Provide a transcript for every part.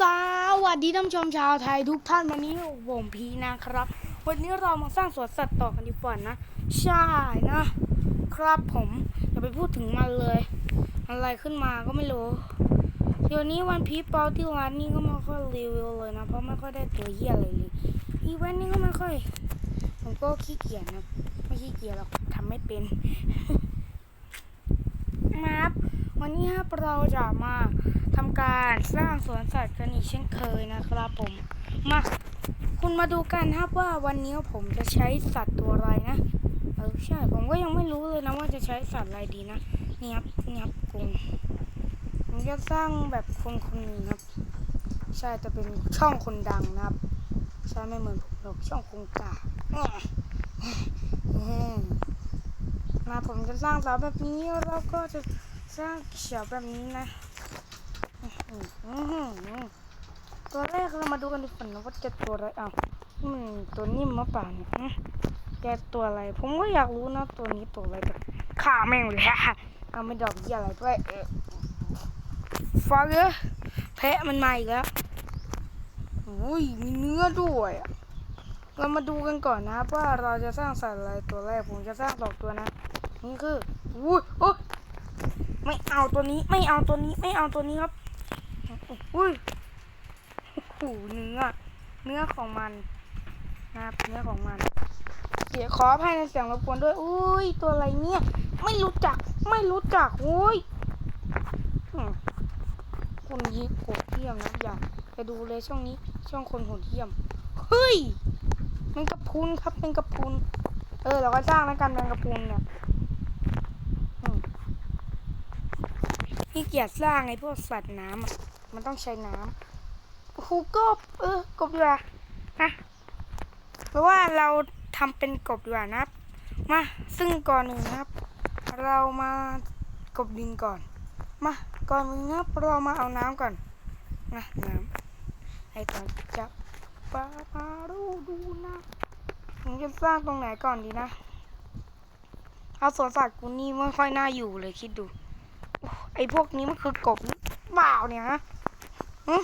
สวัสดีท่านผู้ชมชาวไทยทุกท่านวันนี้ผมพีนะครับ วันนี้เรามาสร้างสวนสัตว์ต่อกันดีกว่านะ ใช่นะ ครับผมอย่าไปพูดถึงมันเลย อะไรขึ้นมาก็ไม่รู้ เดี๋ยวนี้วันพีเปาที่ร้านนี้ก็ไม่ค่อยรีวิวเลยนะ เพราะไม่ค่อยได้ตัวเหี้ยอะไรเลยอีเวนต์นี้ก็ไม่ค่อย ผมก็ขี้เกียจนะ ไม่ขี้เกียจหรอกทำไม่เป็นครับวันนี้ครับเราจะมา ทำการสร้างสวนสัตว์กันอีกเช่นเคยนะครับผม มา คุณมาดูกันครับว่าวันนี้ผมจะใช้สัตว์ตัวอะไรนะ เออใช่ ผมก็ยังไม่รู้เลยนะว่าจะใช้สัตว์อะไรดีนะนี่ครับนี่ครับกุงผมจะสร้างแบบคนคนหนึ่งครับ ใช่จะเป็นช่องคนดังนะครับ ใช่ไม่เหมือนผมหรอกช่องคงกาอืมมาผมจะสร้างเสาแบบนี้แล้วก็จะสร้างเขียวแบบนี้นะ ตัวแรกเรามาดูกันดีกว่านะว่าจะตัวอะไรอ้าวมันตัวนิ่มมะป่าเนี่ยแกตัวอะไร ผมก็อยากรู้นะตัวนี้ตัวอะไรแต่ฆ่าแม่งเลยฮะเอาไม่ดอกเยี่ยอะไรด้วยเออฟาเอร์แพะมันมาอีกแล้วอุ้ยมีเนื้อด้วยอะเรามาดูกันก่อนนะครับว่าเราจะสร้างสัตว์อะไรตัวแรกผมจะสร้างสองตัวนะ นี่คืออุ้ยโอยไม่เอาตัวนี้ไม่เอาตัวนี้ไม่เอาตัวนี้ครับ อุ้ยโอ้โหเนื้อ เนื้อของมันนะครับเนื้อของมันเสียขออภัยในเสียงรบกวนด้วย อุ้ย ตัวอะไรเนี่ย ไม่รู้จัก ไม่รู้จัก อุ้ยคุณยิกดเทียมนะอย่าไปดูเลยช่องนี้ ช่องคนโหดเทียม เฮ้ยแมงกระพุนครับแมงกระพุน เออ เราก็สร้างแล้วกันแมงกระพุนเนี่ยพี่เกียจสร้างไอ้พวกสัตว์น้ำอะ มันต้องใช้น้ำคูกบ เออกบดีกว่าฮะเพราะว่าเราทำเป็นกบดีกว่านะครับ มาซึ่งก่อนหนึ่งนะครับ เรามากบดินก่อน มาก่อนหนึ่งนะครับเรามาเอาน้ำก่อนนะน้ำไอ้ตอนจับปาปาดูดูนะผมจะสร้างตรงไหนก่อนดีนะ เอาสวนสัตว์กูนี่ไม่ค่อยน่าอยู่เลยคิดดู ไอ้พวกนี้มันคือกบเปล่าเนี่ยฮะ หึ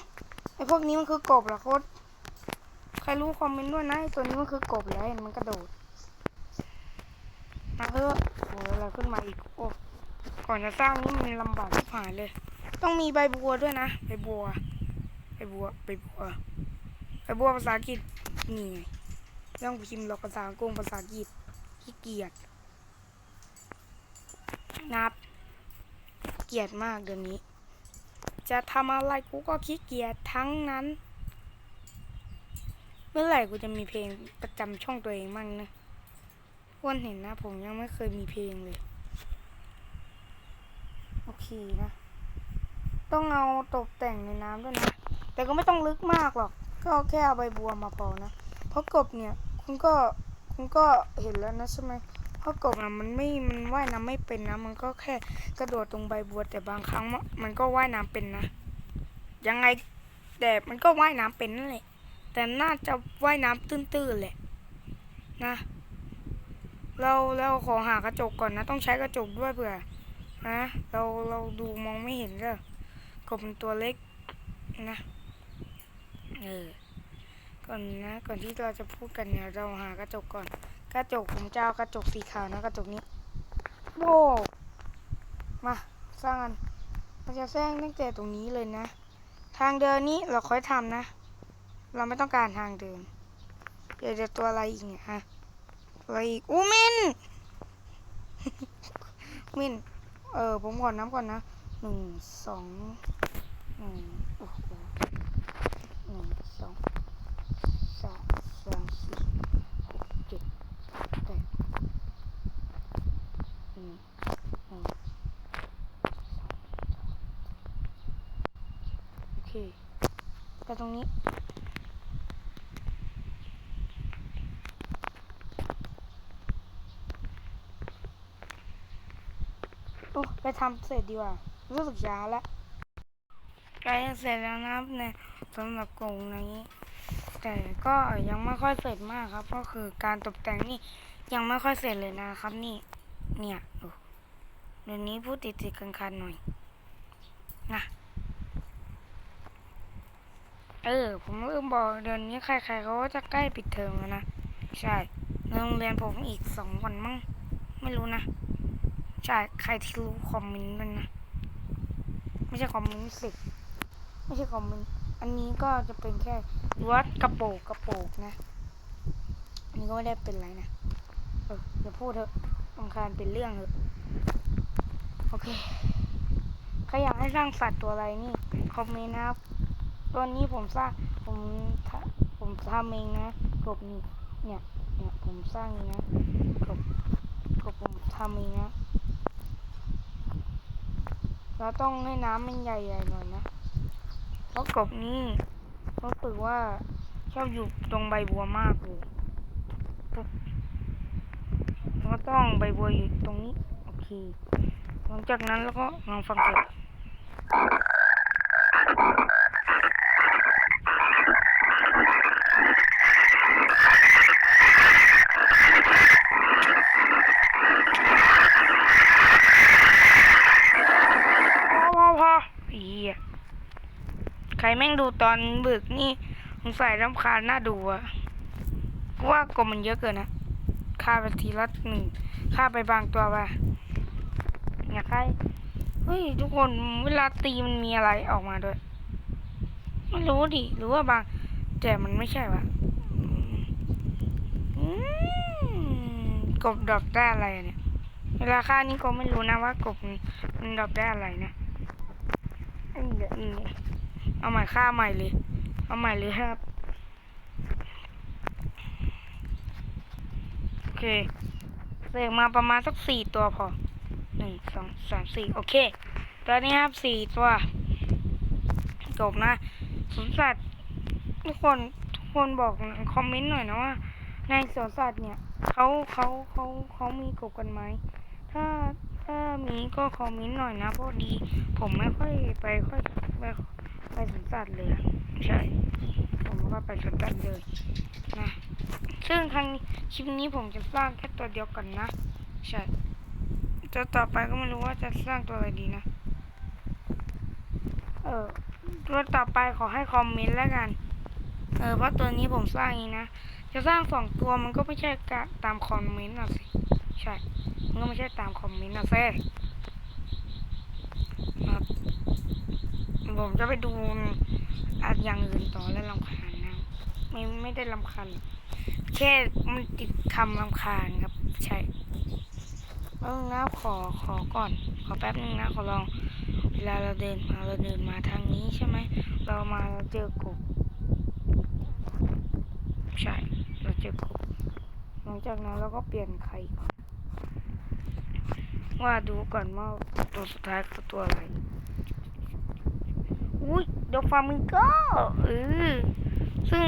ไอ้พวกนี้มันคือกบเหรอโคตรใครรู้คอมเมนต์ด้วยนะไอตัวนี้มันคือกบแล้วเห็นมันกระโดดมาเถอะโอ้ยอะไรขึ้นมาอีกโอ้ก่อนจะสร้างนี่มันลำบากที่ผ่านเลย ต้องมีใบบัวด้วยนะใบบัวใบบัวใบบัวไปบัวภาษาอังกฤษนี่ไงต้องพิมพ์หรอกภาษาอังกฤษภาษาอังกฤษขี้เกียจนับ เกียดมากเดี๋ยวนี้ จะทำอะไรกูก็ขี้เกียจทั้งนั้น เมื่อไหร่กูจะมีเพลงประจำช่องตัวเองมั่งนะควรเห็นนะ ผมยังไม่เคยมีเพลงเลย โอเคนะ ต้องเอาตกแต่งในน้ำด้วยนะ แต่ก็ไม่ต้องลึกมากหรอก ก็แค่เอาใบบัวมาพอนะ เพราะกบเนี่ย คุณก็คุณก็เห็นแล้วนะใช่ไหม ราะกบอะมันไม่มันว่ายน้ำไม่เป็นนะ มันก็แค่กระโดดตรงใบบัวแต่บางครั้งมันมันก็ว่ายน้ำเป็นนะ ยังไงแต่มันก็ว่ายน้ำเป็นนั่นแหละ แต่น่าจะว่ายน้ำตื้นๆแหละนะ เราเราขอหากระจกก่อนนะ ต้องใช้กระจกด้วยเผื่อนะเราเราดูมองไม่เห็นก็กบมันตัวเล็กนะเออก่อนนะ ก่อนที่เราจะพูดกันเนี่ยเราหากระจกก่อน กระจกผมจะเอากระจกสีขาวนะกระจกนี้โว้มาสร้างกันเราจะสร้างตั้งแต่ตรงนี้เลยนะ ทางเดินนี้เราค่อยทำนะ เราไม่ต้องการทางเดิน เดี๋ยวจะตัวอะไรอีกเนี่ยฮะอะไรอีกอูมินมินเออผมก่อนน้ำก่อนนะหนึ่งสองหนึ่งโอ้โห หนึ่งสองสามสามสี่หกเจ็ดแปดห นึ่งหนึ่งสองโอเคไปตรงนี้โอ้ไปทำเสร็จดีกว่ารู้สึกช้าแล้วใกล้เสร็จแล้วนะครับเนี่ยสำหรับกรงนี้ แต่ก็ยังไม่ค่อยเสร็จมากครับ ก็คือการตกแต่งนี่ยังไม่ค่อยเสร็จเลยนะครับนี่ เนี่ยเดี๋ยวนี้พูดติดติดๆคันๆหน่อยนะเออ ผมลืมบอกเดือนนี้ใครๆเขาก็จะใกล้ปิดเทอมแล้วนะ ใช่โรงเรียนผมอีกสองวันมั้งไม่รู้นะ ใช่ ใครที่รู้คอมเมนต์ด้วยนะ ไม่ใช่คอมเมนต์สิไม่ใช่คอมเมนต์อันนี้ก็จะเป็นแค่วัดกระโปงกระโปงนะ อันนี้ก็ไม่ได้เป็นไรนะ เอออย่าพูดเถอะ บางคารเป็นเรื่องเถอโอเคใครอยากให้สร้างสัตว์ตัวอะไรนี่คอมเมนต์นะครับตัวนี้ผมสร้างผมทะผมทำเองนะกบนี่เนี่ยเนี่ยผมสร้างเองนะกบกบผมทำเองนะเราต้องให้น้ำมันใหญ่ๆหน่อยนะเพราะกบนี่รู้สึกว่าชอบอยู่ตรงใบบัวมากเลย ก็ต้องใบบัวอยู่ตรงนี้ โอเค หลังจากนั้นแล้วก็ลองฟังเสียงพอพอพออียใครแม่งดูตอนบึกนี่สงสัยรำคาญน่าดูอะว่ากลมมันเยอะเกินนะ ฆ่าไปทีละหนึ่งฆ่าไปบางตัวไปอยากให้เฮ้ยทุกคนเวลาตีมันมีอะไรออกมาด้วยไม่รู้ดิหรือว่าบางแต่มันไม่ใช่วะกบดอกได้อะไรเนี่ย เวลาฆ่านี่ก็ไม่รู้นะว่ากบมันดอกได้อะไรนะเดี๋ยวนี่เอาใหม่ฆ่าใหม่เลย เอาใหม่เลยครับ โอ เคเสกมาประมาณสักสี่ตัวพอหนึ่งสองสามสี่โอเคตอนนี้ครับสี่ตัวจบนะสวนสัตว์ทุกคนทุกคนบอกคอมเมนต์หน่อยนะว่า ในสวนสัตว์เนี่ยเขาเขาเขาเขามีกบกันไหมถ้าถ้ามีก็คอมเมนต์หน่อยนะเพราะดี ผมไม่ค่อยไปค่อยไป ไปสวนสัตว์เลยอะใช่ ผมไม่ค่อยไปสวนสัตว์เลยนะซึ่งครั้งนี้คลิปนี้ผมจะสร้างแค่ตัวเดียวกันนะใช่ตัวต่อไปก็ไม่รู้ว่าจะสร้างตัวอะไรดีนะ เออตัวต่อไปขอให้คอมเมนต์แล้วกัน เออเพราะตัวนี้ผมสร้างเองนะ จะสร้างสองตัวมันก็ไม่ใช่กะตามคอมเมนต์นะสิ ใช่ มันก็ไม่ใช่ตามคอมเมนต์นะเซ่ครับ ผมจะไปดูอันอย่างอื่นต่อแล้วลำคาญนะไม่ไม่ได้ลำคาญแค่มันติดคำลำคาญครับ ใช่แป๊บนึงนะขอขอก่อน ขอแป๊บนึงนะขอลองเวลาเราเดินมาเราเดินมาทางนี้ใช่ไหมเรามาเราเจอกบใช่เราเจอกบหลังจากนั้นเราก็เปลี่ยนไข่ก่อนว่าดูก่อนว่าตัวสุดท้ายคือตัวอะไร อุ้ยเดฟามิงโกเออซึ่ง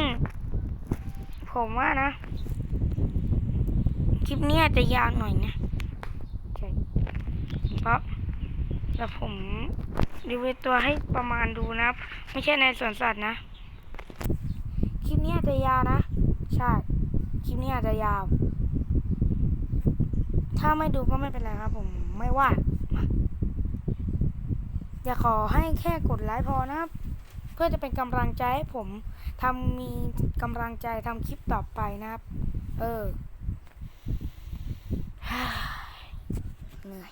ผมว่านะ คลิปนี้อาจจะยาวหน่อยนะใช่เพราะแต่ผมรีวิวตัวให้ประมาณดูนะ ไม่ใช่ในสวนสัตว์นะ คลิปนี้อาจจะยาวนะ ใช่ คลิปนี้อาจจะยาว ถ้าไม่ดูก็ไม่เป็นไรครับผมไม่ว่า อย่าขอให้แค่กดไลค์พอนะครับ เพื่อจะเป็นกำลังใจให้ผมทำมีกำลังใจทำคลิปต่อไปนะครับ เออเหนื่อย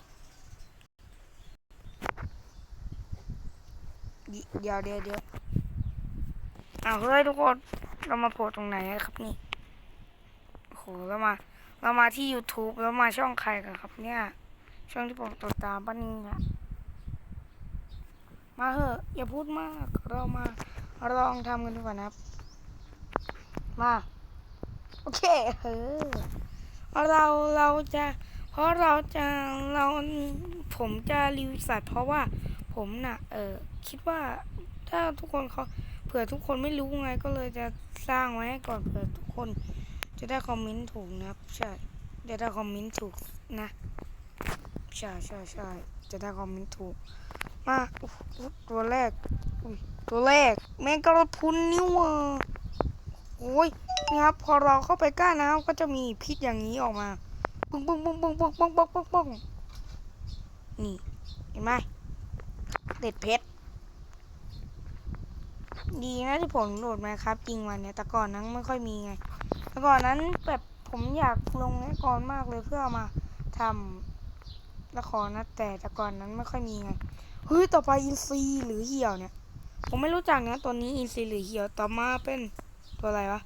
เดี๋ยวเดี๋ยวเดี๋ยวอ้าวเฮ้ยทุกคน เรามาโผล่ตรงไหนครับนี่โอ้โหเรามา เรามาที่ YouTube แล้วมาช่องใครกันครับเนี่ย ช่องที่ผมติดตามป้านิงอะ มาเหอะอย่าพูดมาก เรามาลองทำกันดีกว่านะครับ มา โอเคเฮ้อเราเราจะ เพราะเราจะเราผมจะรีวิวสัตว์เพราะว่าผมน่ะ เออคิดว่าถ้าทุกคนเขาเผื่อทุกคนไม่รู้ไงก็เลยจะสร้างไว้ให้ก่อนเผื่อทุกคน จะได้คอมเมนต์ถูกนะครับ ใช่จะได้คอมเมนต์ถูกนะใช่ใช่ใช่จะได้คอมเมนต์ถูก มาตัวแรก ตัวแรก แมงกระพุนนี่หว่าโอ้ยนี่ครับ พอเราเข้าไปใกล้นะครับก็จะมีพิษอย่างนี้ออกมาปึ้งปึ้งปึ้งปึ้งปึ้งปึ้งปึ้งปึ้งปึ้งนี่ เห็นไหมเด็ดเพชร ดีนะที่ผมโหลดมาครับ จริงวันเนี้ยแต่ก่อนนั้นไม่ค่อยมีไง แต่ก่อนนั้นแบบผมอยากลงในก่อนมากเลยเพื่ออามาทำละครนะแต่แต่ก่อนนั้นไม่ค่อยมีไง เฮ้ยต่อไปอินซีหรือเหี่ยวเนี่ย ผมไม่รู้จักนะตัวนี้อินซีหรือเหี่ยวต่อมาเป็นตัวอะไรวะ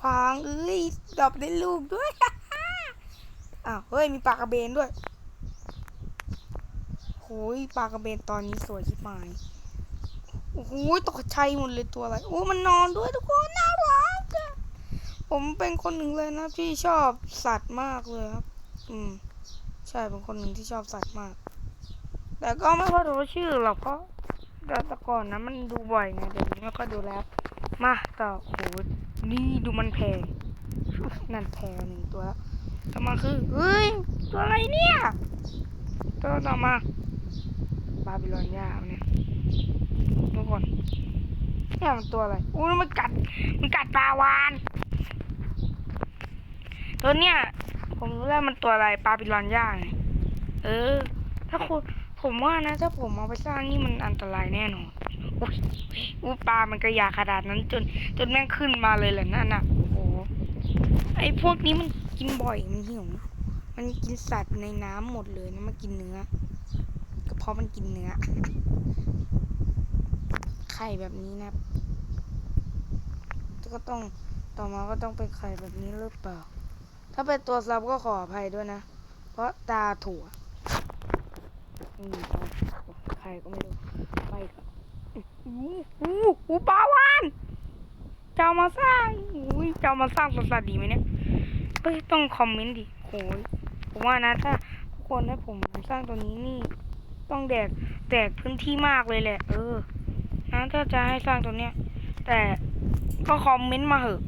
ฟางเอ้ยดอกได้ลูกด้วยอ้าวเฮ้ยมีปลากระเบนด้วยโอ้ยปลากระเบนตอนนี้สวยชิบหายโอ้โหตกใจหมดเลยตัวอะไรโอ้มันนอนด้วยทุกคนน่ารักอะผมเป็นคนหนึ่งเลยนะที่ชอบสัตว์มากเลยครับ อืม ใช่เป็นคนหนึ่งที่ชอบสัตว์มาก แต่ก็ไม่ค่อยรู้ชื่อหรอกเพราะแต่แต่ก่อนนะมันดูบ่อยไงเดี๋ยวนี้ไม่ค่อยดูแล้ว มาต่อโอ้โหนี่ดูมันแพงนั่นแพงหนึ่งตัวแล้วต่อมาคือเฮ้ยตัวอะไรเนี่ยตัวต่อมาบาบิลอนยาเนี่ยทุกคนเนี่ยมันตัวอะไรอู้มันกัดมันกัดปลาวานตัวเนี้ยผมรู้แล้วมันตัวอะไรปลาบิลอนย่างเออ ถ้าคุณ ผมว่านะถ้าผมเอาไปสร้างนี่มันอันตรายแน่นอนอุ้ยอุ้ยปลามันกระยาขนาดนั้นจนจนแม่งขึ้นมาเลยแหละนั่นน่ะโอ้โหไอ้พวกนี้มันกินบ่อยมันหิวมันกินสัตว์ในน้ำหมดเลยนะมันกินเนื้อก็เพราะมันกินเนื้อไข่แบบนี้นะก็ต้องต่อมาก็ต้องเป็นไข่แบบนี้หรือเปล่า ถ้าเป็นตัวซับก็ขออภัยด้วยนะ เพราะตาถั่ว อืมใครก็ไม่รู้ ไปก่อนอู้หูหูปลาวานจะเอามาสร้างอุ้ยจะเอามาสร้างสวนสัตว์ดีไหมเนี่ยเฮ้ยต้องคอมเมนต์ดิโอ้ยผมว่านะถ้าทุกคนให้ผมสร้างตัวนี้นี่ ต้องแดกแตกพื้นที่มากเลยแหละ เออนะถ้าจะให้สร้างตัวเนี้ย แต่ก็คอมเมนต์มาเหอะ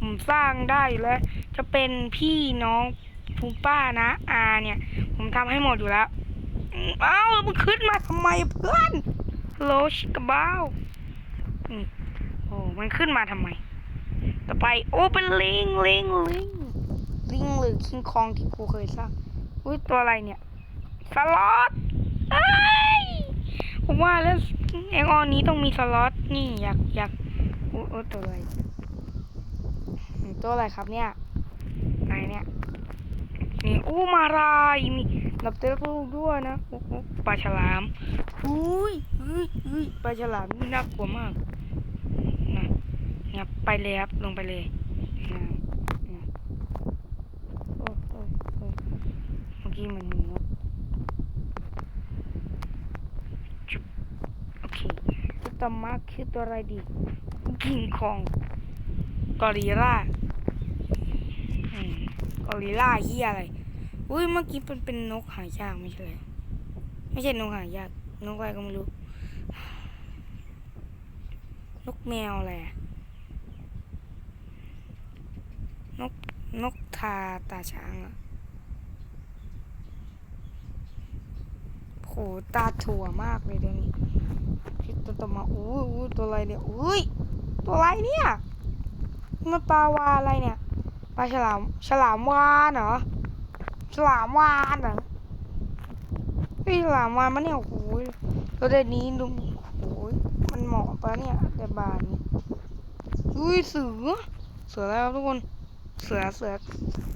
ผมสร้างได้แล้วจะเป็นพี่น้องคุณป้านะอาเนี่ย ผมทำให้หมดอยู่แล้ว เอ้ามันขึ้นมาทำไมเพื่อนโลชิกบ้าวอืมโอ้มันขึ้นมาทำไม ต่อไปโอ้เป็นลิงลิงลิงลิงหรือคิงคองที่กูเคยสร้างอุ้ยตัวอะไรเนี่ยสล็อตเอ้ยผมว่าแล้วแองออนนี้ต้องมีสล็อตนี่อยากอยากโอ้โอ้ตัวอะไรตัวอะไรครับเนี่ยไหนเนี่ยนี่อู้มารายมี นับเตอร์ลูกด้วยนะอู้อู้ปลาฉลามอุ้ยเฮ้ยเฮ้ยปลาฉลามนี่น่ากลัวมากนะเนี่ยไปเลยครับลงไปเลยนะนะโอ้โอ้โอ้เมื่อกี้มันมีนกจุ๊บโอเคตัวต่อมาคือตัวอะไรดีกิงคองกอริลล่าอืมกอริลล่าเฮียอะไร อุ้ยเมื่อกี้เป็นเป็นนกหายากไม่ใช่เหรอไม่ใช่นกหายากนกอะไรก็ไม่รู้ นกแมวอะไรอะนกนกทาตาช้างอะโหตาถั่วมากเลยเดี๋ยวนี้คิดตัวต่อมาอุ้ยอุ้ยตัวอะไรเนี่ยอุ้ยตัวอะไรเนี่ยมันปลาวาอะไรเนี่ยปลาฉลามฉลามวาเหรอ ฉลามวานเหรอเฮ้ยฉลามวานมันเนี่ยโอ้โหตัวเดี๋ยวนี้ดูโอ้โหมันเหมาะปะเนี่ยแต่บานนี่ยอุ้ยเสือเสือแล้วทุกคนเสือเสือ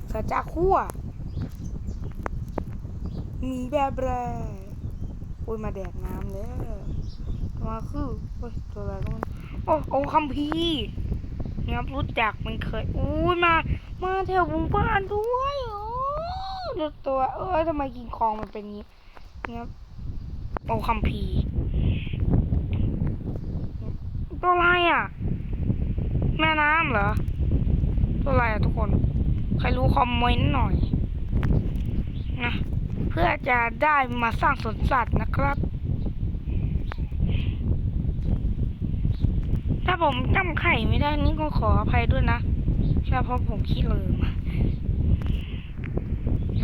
เสือจ้ากขั้วมีแบบแรโอ้ยมาแดกน้ำเลยมาคือเฮ้ยตัวอะไรก็มันโอ้โอ้คัมพีเนี่ยครับรู้จักมันเคยอุ้ยมา มาแถวหมู่บ้านด้วยโอ้ ดูตัว เอ้ยทำไมกิงคองมันเป็นงี้เนี่ยโอ้คัมพีตัวอะไรอะ แม่น้ำเหรอ ตัวอะไรอะทุกคน ใครรู้คอมเมนต์หน่อยนะเพื่อจะได้มาสร้างสวนสัตว์นะครับ ถ้าผมจำไข่ไม่ได้นี่ก็ขออภัยด้วยนะใช่เพราะผมขี้ลืม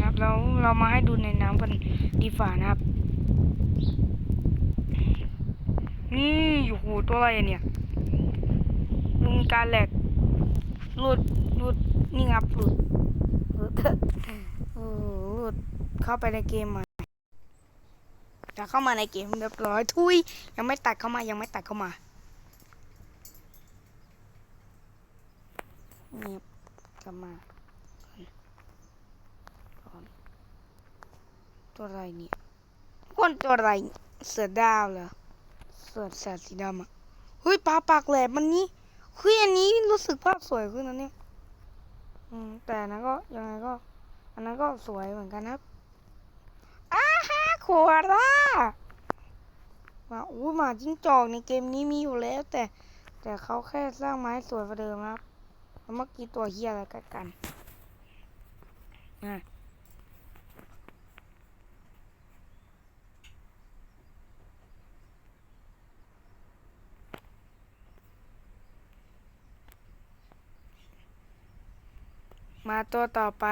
ครับแล้วเรามาให้ดูในน้ำกันดีฝ่านะครับ นี่โอ้โหตัวอะไรเนี่ยลุงการแหลกหลุดหลุดนี่ครับหลุดหลุดหลุดเข้าไปในเกมมาจะเข้ามาในเกมเรียบร้อยทุยยังไม่ตัดเข้ามายังไม่ตัดเข้ามาเนี่ยกลับมา ตัวอะไรเนี่ยคนตัวอะไรเสือดาวเหรอเสือแสดสีดำอะเฮ้ยปลาปากแหลมมันนี้เฮ้ยอันนี้รู้สึกภาพสวยขึ้นนะเนี่ยอืมแต่นั้นก็ยังไงก็ อันนั้นก็สวยเหมือนกันครับอ้าฮะขวดล่ะมาอู้หมาจิ้งจอกในเกมนี้มีอยู่แล้ว แต่แต่เขาแค่สร้างไม้สวยกว่าเดิมครับแล้วเมื่อกี้ตัวเฮียอะไรกันกันอะ มาตัวต่อไป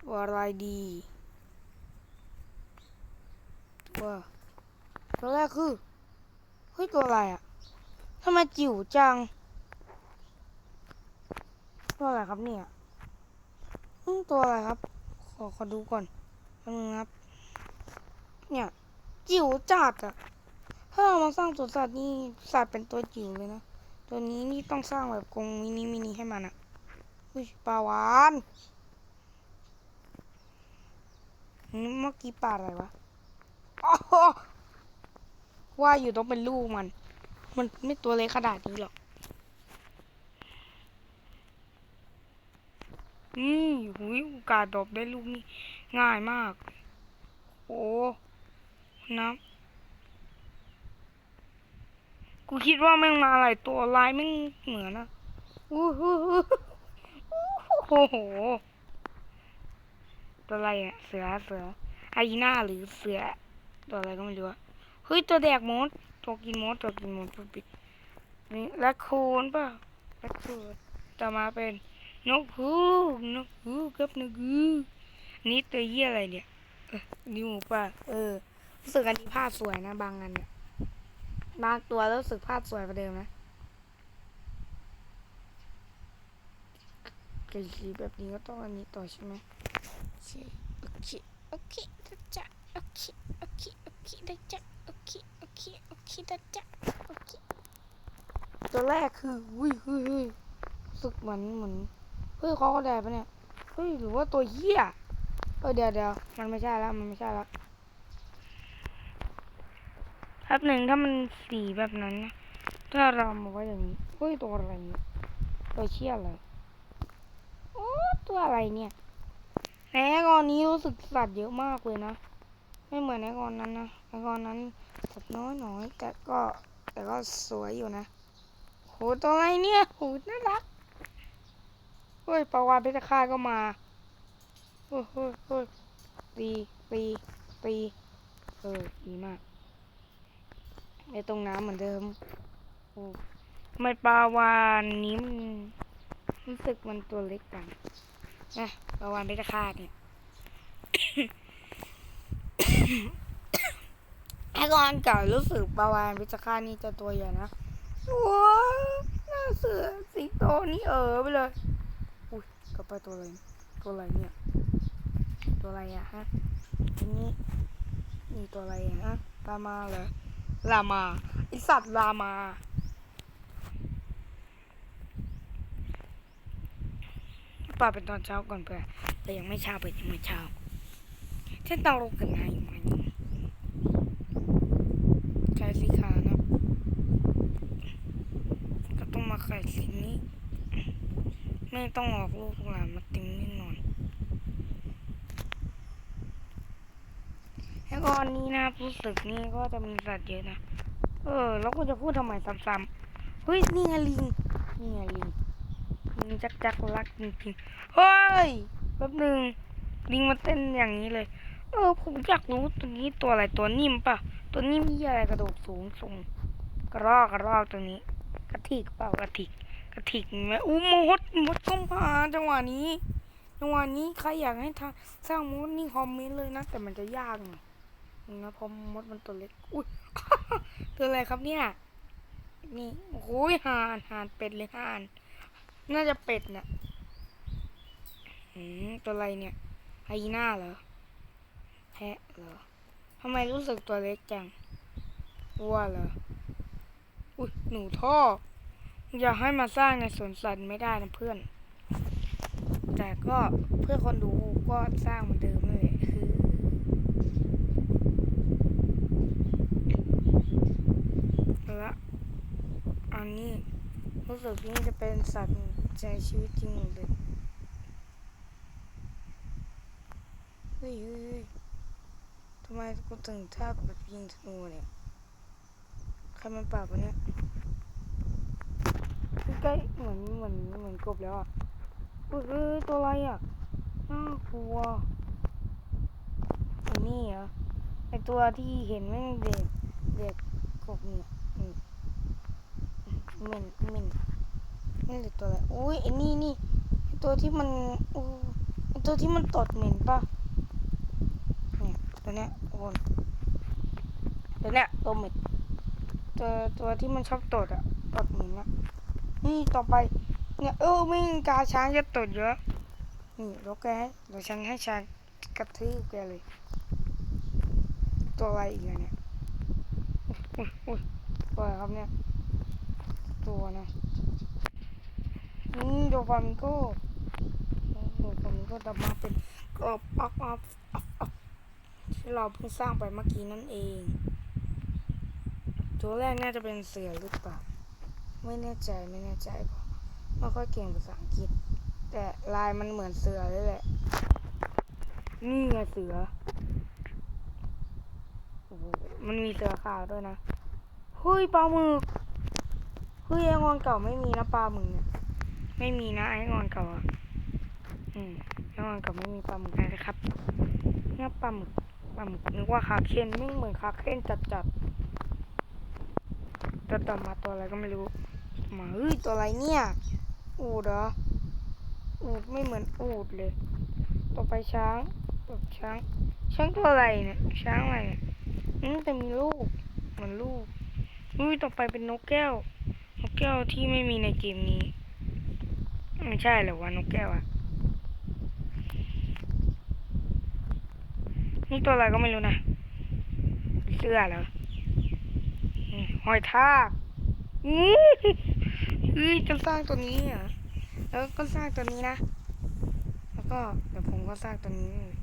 ตัวอะไรดีตัวตัวแรกคือ เฮ้ย ตัวอะไรอะทำไมจิ๋วจัง ตัวอะไรครับเนี่ยตัวอะไรครับ ขอขอดูก่อนแป๊บนึงครับ เนี่ย จิ๋วจัดอะถ้าเรามาสร้างตัวสัตว์นี่สัตว์เป็นตัวจิ๋วเลยนะ ตัวนี้นี่ต้องสร้างแบบกรงมินิมินิให้มันอะ อุ้ยปลาวานเมื่อกี้ปลาอะไรวะว่าอยู่ต้องเป็นลูกมัน มันไม่ตัวเล็กขนาดนี้หรอก นี่หุยโอกาสดอปได้ลูกนี่ง่ายมาก โอ้นะกูคิดว่าแม่งมาหลายตัวลายแม่งเหมือนนะอู้หู โอ้โห ตัวอะไรอะ เสือ เสือไฮยีน่าหรือเสือ ตัวอะไรก็ไม่รู้อะเฮ้ย ตัวแดกมด ตัวกินมด ตัวกินมดตัวปิด นี่แรคคูนป่ะแรคคูนต่อมาเป็นนกฮูกนกฮูกครับนกฮูกนี่ตัวเหี้ยอะไรเนี่ยออนี่ป่ะ เออ รู้สึกอันนี้ภาพสวยนะบางอันเนี่ยบางตัวแล้วรู้สึกภาพสวยกว่าเดิมนะ กสีแบบนี้ก็ต้องอันนี้ต่อใช่ไหมโอเคโอเคโอเคได้จ้ะโอเคโอเคโอเคได้จ้ะโอเคโอเคโอเคได้จ้ะโอเคตัวแรกคืออุ้ยเฮ้ยเฮ้ยสึกเหมือนเหมือนเฮ้ยเขาก็ได้ปะเนี่ยเฮ้ยหรือว่าตัวเหี้ยเออเดี๋ยวเดี๋ยวมันไม่ใช่แล้วมันไม่ใช่แล้วแป๊บหนึ่งถ้ามันสีแบบนั้นนะถ้าเรามาไว้อย่างนี้เฮ้ยตัวอะไรเนี่ยตัวเชี่ยอะไร ตัวอะไรเนี่ยในแอกอนนี้รู้สึกสัตว์เยอะมากเลยนะ ไม่เหมือนแอกอนนั้นนะแอกอนนั้นสัตว์น้อยน้อยๆแต่ก็แต่ก็สวยอยู่นะโหตัวอะไรเนี่ยโหน่ารักเฮ้ยปลาวานเพชรฆาตก็มาเฮ้ยเฮ้ยเฮ้ยตีตีตีเออดีมากไอตรงน้ำเหมือนเดิมโอ้ไมปลาวานนี้มันรู้สึกมันตัวเล็กจัง นะปลาวานเพชรฆาตเนี่ยไอ้กอนเก่ารู้สึกปลาวานเพชรฆาตนี่จะตัวใหญ่นะว้าหน้าเสือสิงโตนี่เออไปเลย อุ้ยกลับไปตัวอะไรตัวอะไรเนี่ย ตัวอะไรอะฮะอันนี้นี่ตัวอะไรอะฮะลามาเหรอลามาไอสัตว์ลามา ป่าเป็นตอนเช้าก่อนเพื่อแต่ยังไม่เช้าเปิดยังไม่เช้าฉันต้องลุกกันไงไหมใช้สีขาวนะก็ต้องมาไข่สีนี้ ไม่ต้องออกลูกหลานมาติ้งแน่นอนแล้วก็อันนี้นะรู้สึกนี่ก็จะมีสัตว์เยอะนะ เออ แล้วก็จะพูดทำไมซ้ำๆเฮ้ย นี่ไงลิง นี่ไงลิง จักจักรักจริงๆเฮ้ยแป๊บหนึ่งลิงมาเต้นอย่างนี้เลย เออ ผมอยากรู้ตัวนี้ตัวอะไรตัวนิ่มปะตัวนิ่มมีอะไรกระโดดสูงสูงกระรอกกระรอกตัวนี้ กระทิกเปล่ากระทิกกระถิกไหมอู้มดมดต้องมาจังหวะนี้จังหวะนี้ใครอยากให้ทำสร้างมดนี่คอมเมนต์เลยนะ แต่มันจะยากหน่อยนะเพราะมดมันตัวเล็กอุ้ยตัวอะไรครับเนี่ยนี่โอ้โหห่านห่านเป็ดเลยห่าน น่าจะเป็ดน่ะอืมตัวอะไรเนี่ยไฮยีน่าเหรอ แพะเหรอทำไมรู้สึกตัวเล็กจังวัวเหรอ อุ้ยหนูท่อ อยากให้มาสร้างในสวนสัตว์ไม่ได้นะเพื่อน แต่ก็เพื่อคนดูก็สร้างเหมือนเดิมเลยคือและอันนี้รู้สึกนี่จะเป็นสัตว์ ในชีวิตจริงเลยเฮ้ยเฮ้ยทำไมกูถึงท่าแบบยิงธนูเนี่ยใครมันปราบวะเนี่ยใกล้เหมือนเหมือนเหมือนกบแล้วอะเฮ้ยตัวอะไรอะน่ากลัวไอ้นี่เหรอไอตัวที่เห็นแม่งเด็กเด็กกบเนี่ยเหม็นเหม็น นี่เลยตัวอะไรอุ้ยไอ้นี่นี่ตัวที่มันอู้ตัวที่มันตดเหม็นปะเนี่ยตัวเนี้ยทุกคนตัวเนี้ยตัวเหม็ดตัวตัวที่มันชอบตดอะตดเหม็นอะนี่ต่อไปเนี่ยเออไม่งกาช้างจะตดเยอะนี่รกแกให้เดี๋ยวฉันให้ช้างกระทืบแกเลย ตัวอะไรอีกอะเนี่ยอุ้ยอุ้ยตัวอะไรครับเนี่ยตัวนะ นี่โดฟามิงโกโดฟามิงโก้ดำมาเป็นกบออกออกออกออกที่เราเพิ่งสร้างไปเมื่อกี้นั่นเอง ตัวแรกน่าจะเป็นเสือหรือเปล่า ไม่แน่ใจไม่แน่ใจเพราะไม่ค่อยเก่งภาษาอังกฤษ แต่ลายมันเหมือนเสือเลยแหละ นี่ไงเสือโอ้โหมันมีเสือขาวด้วยนะ เฮ้ยปลาหมึก เฮ้ยไอ้งอนเก่าไม่มีนะปลาหมึกเนี่ย ไม่มีนะไอ้งอนเก่าอะอืมไอ้งอนเก่าไม่มีปลาหมึกนะครับเนี่ยปลาหมึกปลาหมึกนึกว่าคาเคนไม่เหมือนคาเคนจัดจัดแต่ต่อมาตัวอะไรก็ไม่รู้มาเฮ้ยตัวอะไรเนี่ย อูดเหรออูดไม่เหมือนอูดเลย ต่อไปช้างแบบช้างช้างตัวอะไรเนี่ยช้างอะไรเนี่ยอืมแต่มีลูกเหมือนลูกอุ้ยต่อไปเป็นนกแก้วนกแก้วที่ไม่มีในเกมนี้ ไม่ใช่หรอวะนกแก้วอะนี่ตัวอะไรก็ไม่รู้นะ เสื้อเหรอหอยทากอื้อเฮ้ยจะสร้างตัวนี้เหรอแล้วก็สร้างตัวนี้นะ แล้วก็เดี๋ยวผมก็สร้างตัวนี้เลย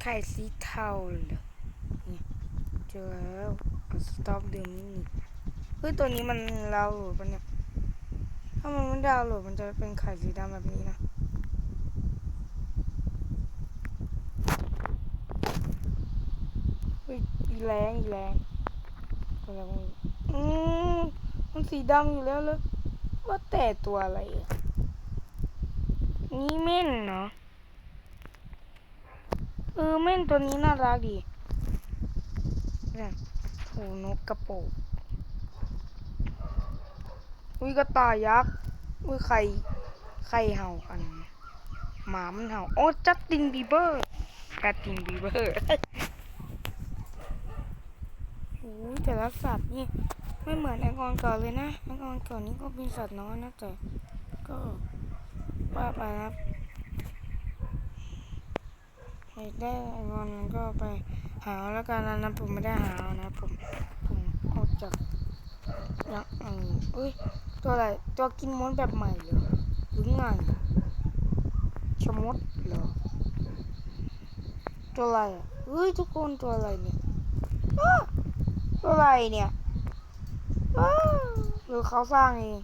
ไข่สีเทาเหรอเนี่ยเจอแล้วสต็อกเดิมนี่เฮ้ยตัวนี้มันดาวโหลดปะเนี่ยถ้ามันไม่ดาวโหลดมันจะเป็นไข่สีดำแบบนี้นะอีแรงอีแรงตัวอะไรมันอืมมันสีดำอยู่แล้วแล้วว่าแต่ตัวอะไรอะนี่เม่นเนาะ ออเม่นตัวนี้น่ารักดีเนี่ยโหนกกระโปงอุ้ยกระต่ายยักษ์อุ้ยไข่ไข่เห่ากันหมามันเห่า โอ้จัสตินบีเบอร์จัสตินบีเบอร์โอ้ยแต่ละสัตว์นี่ไม่เหมือนไอคอนเก่าเลยนะไอคอนเก่านี่ก็เป็นสัตว์น้อยนะแต่ก็ว่าไปนะ ครับใครได้ไอคอนก็ไปหาแล้วกันนะผมไม่ได้หานะผมผมออกจากยังอืมอุ้ยตัวอะไรตัวกินมดแบบใหม่เหรอหรือไงชะมดเหรอตัวอะไรเฮ้ยทุกคนตัวอะไรเนี่ยตัวอะไรเนี่ยอ้าหรือเขาสร้างเอง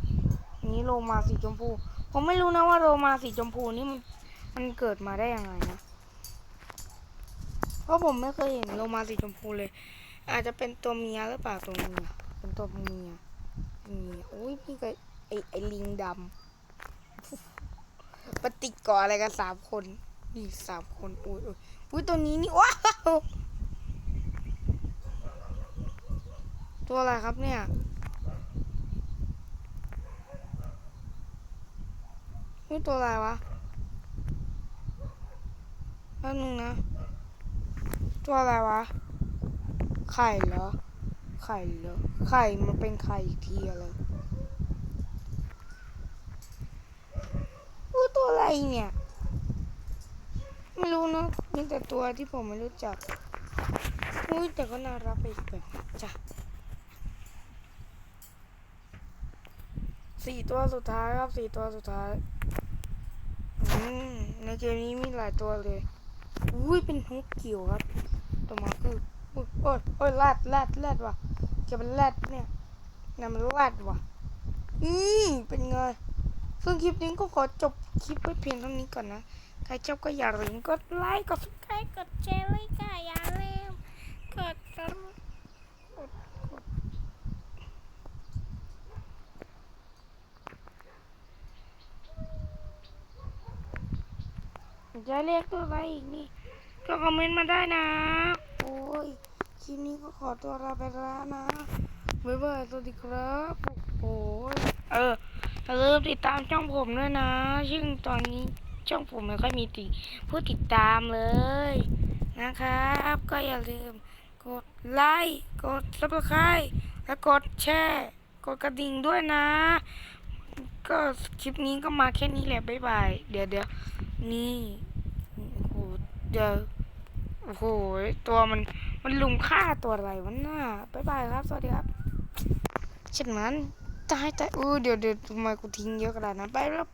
นนี้โลมาสีชมพู ผมไม่รู้นะว่าโลมาสีชมพูนี่มันมันเกิดมาได้ยังไงนะ เพราะผมไม่เคยเห็นโลมาสีชมพูเลย อาจจะเป็นตัวเมียหรือเปล่าตัวเมียเป็นตัวเมียเมียอุ้ยพี่ก็ไอไอลิงดำปฏิก่ออะไรกันสามคนนี่สามคนอุ้ยอุ้ยอุ้ยตัวนี้นี่ว้าวตัวอะไรครับเนี่ยนี่ตัวอะไรวะแป๊บนึงนะ ตัวอะไรวะ ไข่เหรอ ไข่เหรอ ไข่มันเป็นไข่อีกทีอะไรอู้ตัวอะไรเนี่ย ไม่รู้นะมีแต่ตัวที่ผมไม่รู้จักอุ้ยแต่ก็น่ารักไปอีกแบบจ้ะสี่ตัวสุดท้ายครับสี่ตัวสุดท้ายอืมในเกมนี้มีหลายตัวเลย อุ้ยเป็นฮุกเกี่ยวครับ ตัวมาคืออุ้ยโอ้ยโอ้ยแรดแรดแรดว่ะเก็บเป็นแรดเนี่ยนั่มันแรดว่ะอืมเป็นไงซึ่งคลิปนี้ก็ขอจบคลิปไว้เพียงเท่านี้ก่อนนะ ใครชอบก็อย่าลืมกดไลค์ กด subscribe กดแชร์เลยค่ะอย่าลืมกดซับกดกดจะเรียกตัวอะไรอีกนี่ ก็คอมเมนต์มาได้นะ ลิปนี้ก็ขอตัวลาไปแล้วนะบ๊ายบายสวัสดีครับโอ้ยเอออย่าลืมติดตามช่องผมด้วยนะ ซึ่งตอนนี้ช่องผมไม่ค่อยมีติผู้ติดตามเลยนะครับ ก็อย่าลืมกดไลค์กด subscribe และกดแชร์กดกระดิ่งด้วยนะ ก็คลิปนี้ก็มาแค่นี้แหละบ๊ายบายเดี๋ยวเดี๋ยวนี่โอ้โหเดี๋ยวโอ้โหตัวมัน มันลุมฆ่าตัวอะไรวะน่าบ๊ายบายครับ สวัสดีครับเช่นนั้นจะให้ใจอู้เดี๋ยวเดี๋ยวทำไมกูทิ้งเยอะขนาดนั้นไปแล้ว